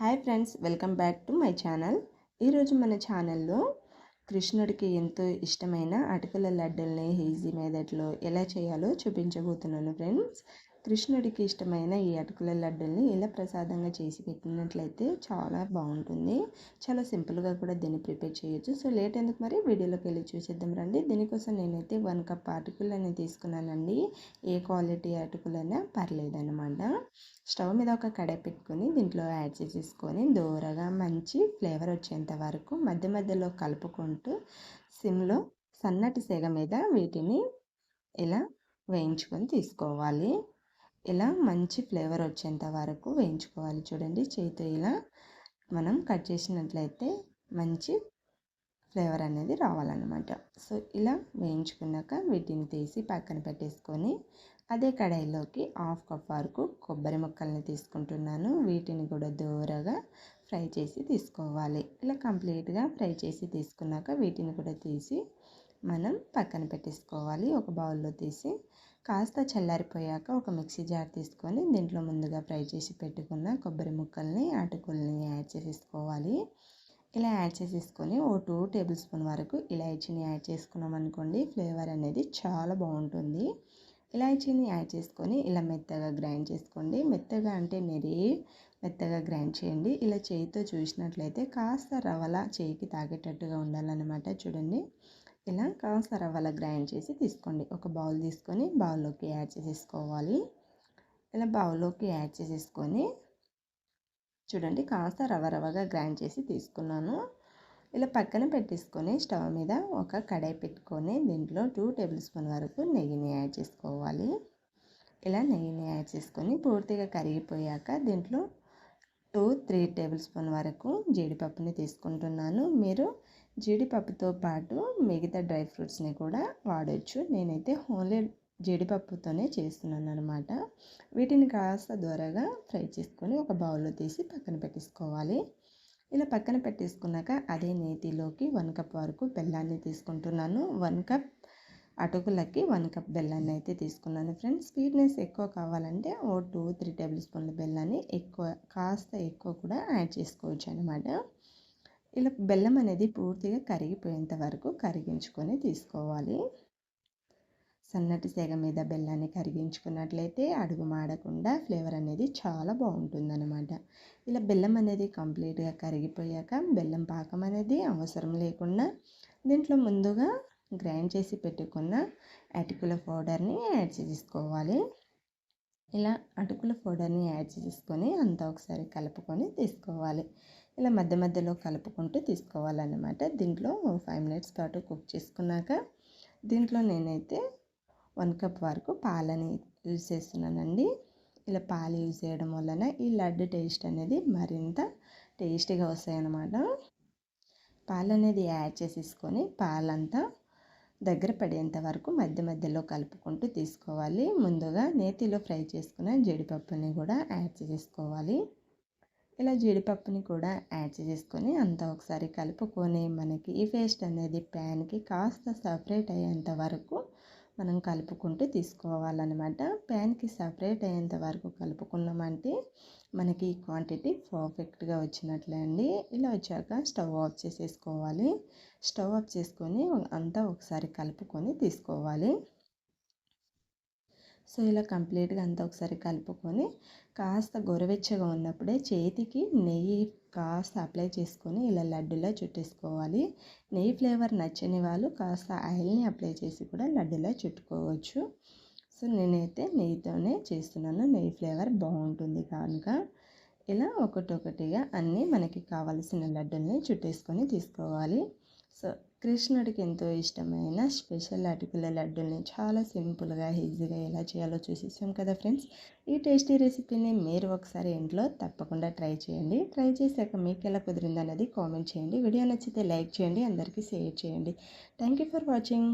Hi friends welcome back to my channel. ఈరోజు మన ఛానల్లో కృష్ణుడికి ఎంతో ఇష్టమైన అటుకుల లడ్డల్ని హీజీ మెథడ్లో ఎలా చేయాలో చూపించబోతున్నాను ఫ్రెండ్స్. కృష్ణుడికి ఇష్టమైన ఈ అటుకుల లడ్డూల్ని ఇలా ప్రసాదంగా చేసి పెట్టినట్లయితే చాలా బాగుంటుంది. చాలా సింపుల్గా కూడా దీన్ని ప్రిపేర్ చేయొచ్చు. సో లేట్ ఎందుకు మరి? వీడియోలోకి వెళ్ళి చూసేద్దాం రండి. దీనికోసం నేనైతే వన్ కప్ అటుకులని తీసుకున్నానండి. ఏ క్వాలిటీ అటుకులైనా పర్లేదన్నమాట. స్టవ్ మీద ఒక కడాయి పెట్టుకొని దీంట్లో యాడ్ చేసేసుకొని దూరగా మంచి ఫ్లేవర్ వచ్చేంత వరకు మధ్య మధ్యలో కలుపుకుంటూ సిమ్లో సన్నటి సెగ మీద వీటిని ఇలా వేయించుకొని తీసుకోవాలి. ఇలా మంచి ఫ్లేవర్ వచ్చేంత వరకు వేయించుకోవాలి. చూడండి చేతితో ఇలా మనం కట్ చేసినట్లయితే మంచి ఫ్లేవర్ అనేది రావాలన్నమాట. సో ఇలా వేయించుకున్నాక వీటిని తీసి పక్కన పెట్టేసుకొని అదే కడాయిలోకి హాఫ్ కప్ వరకు కొబ్బరి ముక్కల్ని తీసుకుంటున్నాను. వీటిని కూడా దూరగా ఫ్రై చేసి తీసుకోవాలి. ఇలా కంప్లీట్గా ఫ్రై చేసి తీసుకున్నాక వీటిని కూడా తీసి మనం పక్కన పెట్టేసుకోవాలి. ఒక బౌల్లో తీసి కాస్త చల్లారిపోయాక ఒక మిక్సీ జార్ తీసుకొని దీంట్లో ముందుగా ఫ్రై చేసి పెట్టుకున్న కొబ్బరి ముక్కల్ని అటుకుల్ని యాడ్ చేసేసుకోవాలి. ఇలా యాడ్ చేసేసుకొని ఓ టూ టేబుల్ స్పూన్ వరకు ఇలాచీని యాడ్ చేసుకున్నాం అనుకోండి ఫ్లేవర్ అనేది చాలా బాగుంటుంది. ఇలాచీని యాడ్ చేసుకొని ఇలా మెత్తగా గ్రైండ్ చేసుకోండి. మెత్తగా అంటే నెరీ మెత్తగా గ్రైండ్ చేయండి. ఇలా చేయితో చూసినట్లయితే కాస్త రవల చేయికి తాగేటట్టుగా ఉండాలన్నమాట. చూడండి. ఇలా కాస్త రవ్వలా గ్రైండ్ చేసి తీసుకోండి. ఒక బౌల్ తీసుకొని బౌల్లోకి యాడ్ చేసేసుకోవాలి. ఇలా బౌల్లోకి యాడ్ చేసేసుకొని చూడండి కాస్త రవ్వ రవ్వగా గ్రైండ్ చేసి తీసుకున్నాను. ఇలా పక్కన పెట్టేసుకొని స్టవ్ మీద ఒక కడాయి పెట్టుకొని దీంట్లో టూ టేబుల్ స్పూన్ వరకు నెయ్యిని యాడ్ చేసుకోవాలి. ఇలా నెయ్యిని యాడ్ చేసుకొని పూర్తిగా కరిగిపోయాక దీంట్లో టూ త్రీ టేబుల్ స్పూన్ వరకు జీడిపప్పుని తీసుకుంటున్నాను. మీరు జీడిపప్పుతో పాటు మిగతా డ్రై ఫ్రూట్స్ని కూడా వాడచ్చు. నేనైతే ఓన్లీ జీడిపప్పుతోనే చేస్తున్నాను అనమాట వీటిని కాస్త దూరగా ఫ్రై చేసుకొని ఒక బౌల్లో తీసి పక్కన పెట్టేసుకోవాలి. ఇలా పక్కన పెట్టేసుకున్నాక అదే నేతిలోకి వన్ కప్ వరకు బెల్లాన్ని తీసుకుంటున్నాను. వన్ కప్ అటుకులకి వన్ కప్ బెల్లాన్ని అయితే తీసుకున్నాను ఫ్రెండ్స్. స్వీట్నెస్ ఎక్కువ కావాలంటే ఓ టూ త్రీ టేబుల్ స్పూన్ల బెల్లాన్ని ఎక్కువ కాస్త ఎక్కువ కూడా యాడ్ చేసుకోవచ్చు అనమాట ఇలా బెల్లం అనేది పూర్తిగా కరిగిపోయేంత వరకు కరిగించుకొని తీసుకోవాలి. సన్నటి సేగ మీద బెల్లాన్ని కరిగించుకున్నట్లయితే అడుగు మాడకుండా ఫ్లేవర్ అనేది చాలా బాగుంటుందన్నమాట. ఇలా బెల్లం అనేది కంప్లీట్గా కరిగిపోయాక బెల్లం పాకం అనేది అవసరం లేకుండా దీంట్లో ముందుగా గ్రైండ్ చేసి పెట్టుకున్న అటుకుల పౌడర్ని యాడ్ చేసుకోవాలి ఇలా అటుకుల పౌడర్ని యాడ్ చేసుకొని అంతా ఒకసారి కలుపుకొని తీసుకోవాలి. ఇలా మధ్య మధ్యలో కలుపుకుంటూ తీసుకోవాలన్నమాట. దీంట్లో ఫైవ్ మినిట్స్ పాటు కుక్ చేసుకున్నాక దీంట్లో నేనైతే వన్ కప్ వరకు పాలని యూజ్ చేస్తున్నానండి. ఇలా పాలు యూజ్ చేయడం వలన ఈ లడ్డు టేస్ట్ అనేది మరింత టేస్టీగా వస్తాయి అన్నమాట పాలు అనేది యాడ్ చేసేసుకొని పాలంతా దగ్గర పడేంత వరకు మధ్య మధ్యలో కలుపుకుంటూ తీసుకోవాలి. ముందుగా నేతిలో ఫ్రై చేసుకున్న జీడిపప్పుని కూడా యాడ్ చేసుకోవాలి. ఇలా జీడిపప్పుని కూడా యాడ్ చేసుకొని అంతా ఒకసారి కలుపుకొని మనకి ఈ పేస్ట్ అనేది ప్యాన్కి కాస్త సపరేట్ అయ్యేంత వరకు మనం కలుపుకుంటూ తీసుకోవాలన్నమాట. ప్యాన్కి సపరేట్ అయ్యేంత వరకు కలుపుకున్నామంటే మనకి ఈ క్వాంటిటీ పర్ఫెక్ట్గా వచ్చినట్లే అండి. ఇలా వచ్చాక స్టవ్ ఆఫ్ చేసేసుకోవాలి. స్టవ్ ఆఫ్ చేసుకొని అంతా ఒకసారి కలుపుకొని తీసుకోవాలి. సో ఇలా కంప్లీట్గా అంతా ఒకసారి కలుపుకొని కాస్త గొరవెచ్చగా ఉన్నప్పుడే చేతికి నెయ్యి కాస్త అప్లై చేసుకొని ఇలా లడ్డులా చుట్టేసుకోవాలి. నెయ్యి ఫ్లేవర్ నచ్చని వాళ్ళు కాస్త ఆయిల్ని అప్లై చేసి కూడా లడ్డులా చుట్టుకోవచ్చు. సో నేనైతే నెయ్యితోనే చేస్తున్నాను. నెయ్యి ఫ్లేవర్ బాగుంటుంది కనుక. ఇలా ఒకటొకటిగా అన్నీ మనకి కావలసిన లడ్డుల్ని చుట్టేసుకొని తీసుకోవాలి. సో కృష్ణుడికి ఎంతో ఇష్టమైన స్పెషల్ అటుకుల లడ్డూల్ని చాలా సింపుల్గా ఈజీగా ఎలా చేయాలో చూసేసాం కదా ఫ్రెండ్స్. ఈ టేస్టీ రెసిపీని మీరు ఒకసారి ఇంట్లో తప్పకుండా ట్రై చేయండి. ట్రై చేశాక మీకు ఎలా కుదిరిందన్నది అనేది కామెంట్ చేయండి. వీడియో నచ్చితే లైక్ చేయండి అందరికీ షేర్ చేయండి. Thank you for watching.